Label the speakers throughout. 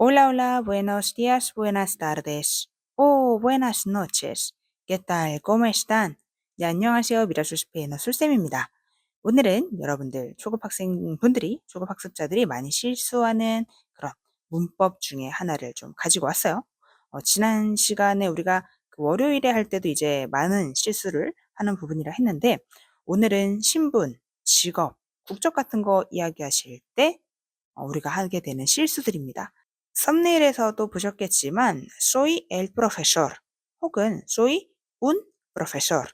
Speaker 1: Hola, hola, buenos días, buenas tardes. o buenas noches. ¿Qué tal? ¿Cómo están? 네, 안녕하세요. 미라수 스페인어 술쌤입니다. 오늘은 여러분들 초급 학생 분들이 초급 학습자들이 많이 실수하는 그런 문법 중에 하나를 좀 가지고 왔어요. 어, 지난 시간에 우리가 그 월요일에 할 때도 이제 많은 실수를 하는 부분이라 했는데 오늘은 신분, 직업, 국적 같은 거 이야기하실 때 어, 우리가 하게 되는 실수들입니다. 썸네일에서도 보셨겠지만 soy el profesor 혹은 soy un profesor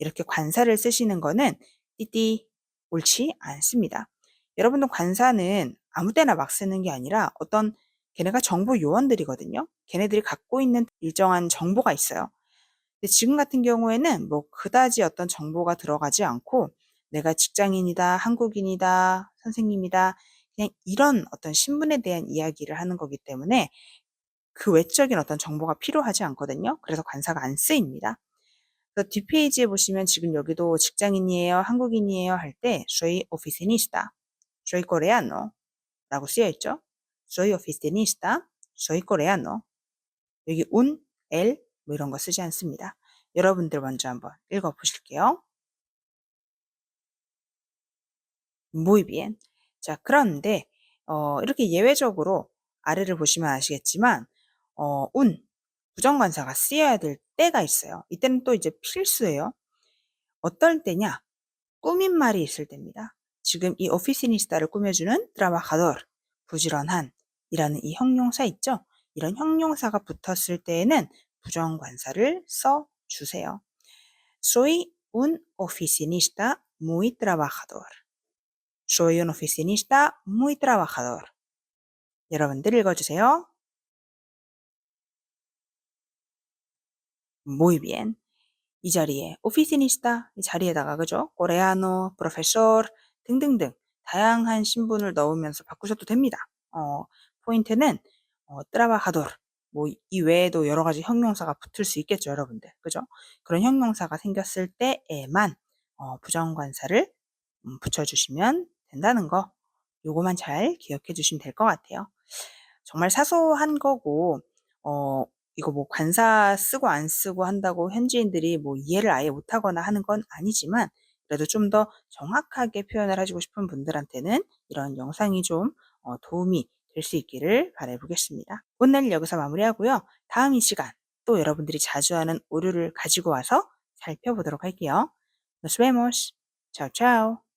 Speaker 1: 이렇게 관사를 쓰시는 거는 띠띠 옳지 않습니다. 여러분들 관사는 아무 때나 막 쓰는 게 아니라 어떤 걔네가 정보 요원들이거든요. 걔네들이 갖고 있는 일정한 정보가 있어요. 근데 지금 같은 경우에는 뭐 그다지 어떤 정보가 들어가지 않고 내가 직장인이다, 한국인이다, 선생님이다 그냥 이런 어떤 신분에 대한 이야기를 하는 거기 때문에 그 외적인 어떤 정보가 필요하지 않거든요. 그래서 관사가 안 쓰입니다. 그래서 뒷페이지에 보시면 지금 여기도 직장인이에요, 한국인이에요 할 때 soy oficinista, soy coreano 라고 쓰여 있죠. soy oficinista, soy 여기 un, 뭐 이런 거 쓰지 않습니다. 여러분들 먼저 한번 읽어 보실게요. Bien. 자, 그런데 어, 이렇게 예외적으로 아래를 보시면 아시겠지만 어, 운, 부정관사가 쓰여야 될 때가 있어요. 이때는 또 이제 필수예요. 어떨 때냐? 꾸민 말이 있을 때입니다. 지금 이 오피시니스타를 꾸며주는 트라바카돌, 부지런한 이라는 이 형용사 있죠? 이런 형용사가 붙었을 때에는 부정관사를 써주세요. Soy un oficinista muy trabajador. Soy un oficinista muy trabajador. 여러분들 읽어주세요. Muy bien. 이 자리에 oficinista 이 자리에다가 그죠? coreano, profesor 등등등 다양한 신분을 넣으면서 바꾸셔도 됩니다. 어, 포인트는 어, trabajador 뭐 이 외에도 여러 가지 형용사가 붙을 수 있겠죠, 여러분들. 그죠? 그런 형용사가 생겼을 때에만 어, 부정관사를 음, 붙여주시면 된다는 거 요거만 잘 기억해 주시면 될 것 같아요. 정말 사소한 거고 어 이거 뭐 관사 쓰고 안 쓰고 한다고 현지인들이 뭐 이해를 아예 못 하거나 하는 건 아니지만 그래도 좀 더 정확하게 표현을 하시고 싶은 분들한테는 이런 영상이 좀 어, 도움이 될 수 있기를 바라보겠습니다. 오늘 여기서 마무리하고요. 다음 이 시간 또 여러분들이 자주 하는 오류를 가지고 와서 살펴보도록 할게요. Nos vemos. Chao.